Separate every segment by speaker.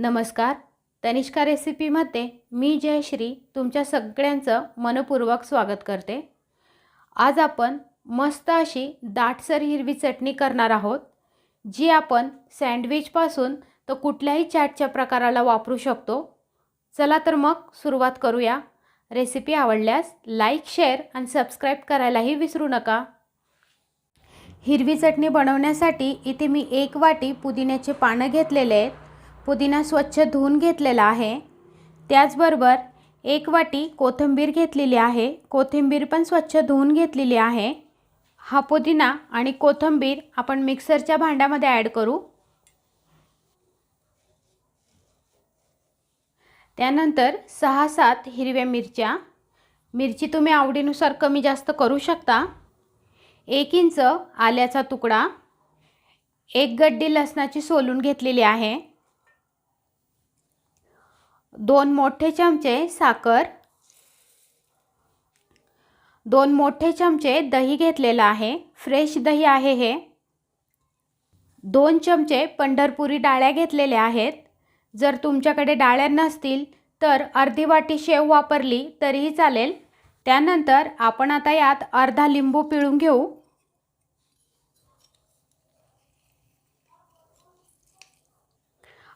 Speaker 1: नमस्कार. तनिष्का रेसिपीमध्ये मी जयश्री तुमच्या सगळ्यांचं मनपूर्वक स्वागत करते. आज आपण मस्त अशी दाटसर हिरवी चटणी करणार आहोत जी आपण सँडविचपासून तर कुठल्याही चॅटच्या प्रकाराला वापरू शकतो. चला तर मग सुरुवात करूया. रेसिपी आवडल्यास लाईक शेअर आणि सबस्क्राईब करायलाही विसरू नका. हिरवी चटणी बनवण्यासाठी इथे मी एक वाटी पुदिन्याचे पानं घेतलेले आहेत. पुदिना स्वच्छ धुवून घेतलेला आहे. त्याचबरोबर एक वाटी कोथिंबीर घेतलेली आहे. कोथिंबीर पण स्वच्छ धुवून घेतलेली आहे. हा पुदिना आणि कोथिंबीर आपण मिक्सरच्या भांड्यामध्ये ॲड करू. त्यानंतर सहा सात हिरव्या मिरच्या. मिरची तुम्ही आवडीनुसार कमी जास्त करू शकता. एक इंच आल्याचा तुकडा. एक गड्डी लसणाची सोलून घेतलेली आहे. दोन मोठे चमचे साखर. दोन मोठे चमचे दही घेतलेलं आहे. फ्रेश दही आहे हे. दोन चमचे पंढरपुरी डाळ्या घेतलेल्या आहेत. जर तुमच्याकडे डाळ्या नसतील तर अर्धी वाटी शेव वापरली तरीही चालेल. त्यानंतर आपण आता यात अर्धा लिंबू पिळून घेऊ.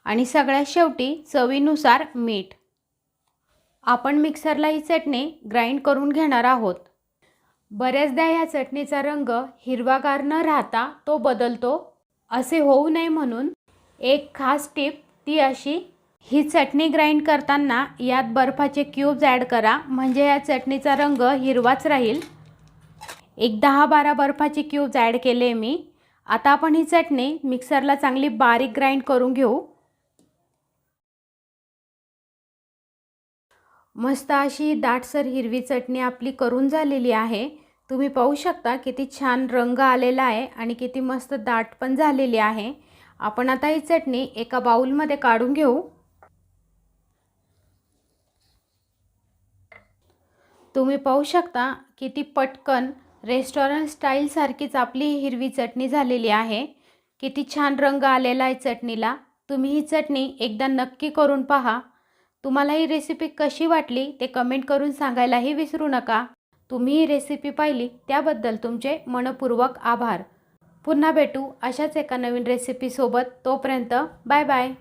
Speaker 1: आणि सगळ्यात शेवटी चवीनुसार मीठ. आपण मिक्सरला ही चटणी ग्राइंड करून घेणार आहोत. बऱ्याचदा ह्या चटणीचा रंग हिरवागार न राहता तो बदलतो. असे होऊ नये म्हणून एक खास टीप ती अशी ही चटणी ग्राइंड करताना यात बर्फाचे क्यूब्स ॲड करा म्हणजे या चटणीचा रंग हिरवाच राहील. एक दहा बारा बर्फाचे क्यूब्स ॲड केले मी. आता आपण ही चटणी मिक्सरला चांगली बारीक ग्राइंड करून घेऊ. मस्त अशी दाटसर हिरवी चटणी आपली करून झालेली आहे. तुम्ही पाहू शकता किती छान रंग आलेला आहे आणि किती मस्त दाट पण झालेली आहे. आपण आता ही चटणी एका बाऊलमध्ये काढून घेऊ. तुम्ही पाहू शकता किती पटकन रेस्टॉरंट स्टाईलसारखीच आपली हिरवी चटणी झालेली आहे. किती छान रंग आलेला आहे चटणीला. तुम्ही ही चटणी एकदा नक्की करून पहा. तुम्हाला ही रेसिपी कशी वाटली ते कमेंट करून सांगायलाही विसरू नका. तुम्ही ही रेसिपी पाहिली त्याबद्दल तुमचे मनपूर्वक आभार. पुन्हा भेटू अशाच एका नवीन रेसिपीसोबत तोपर्यंत बाय बाय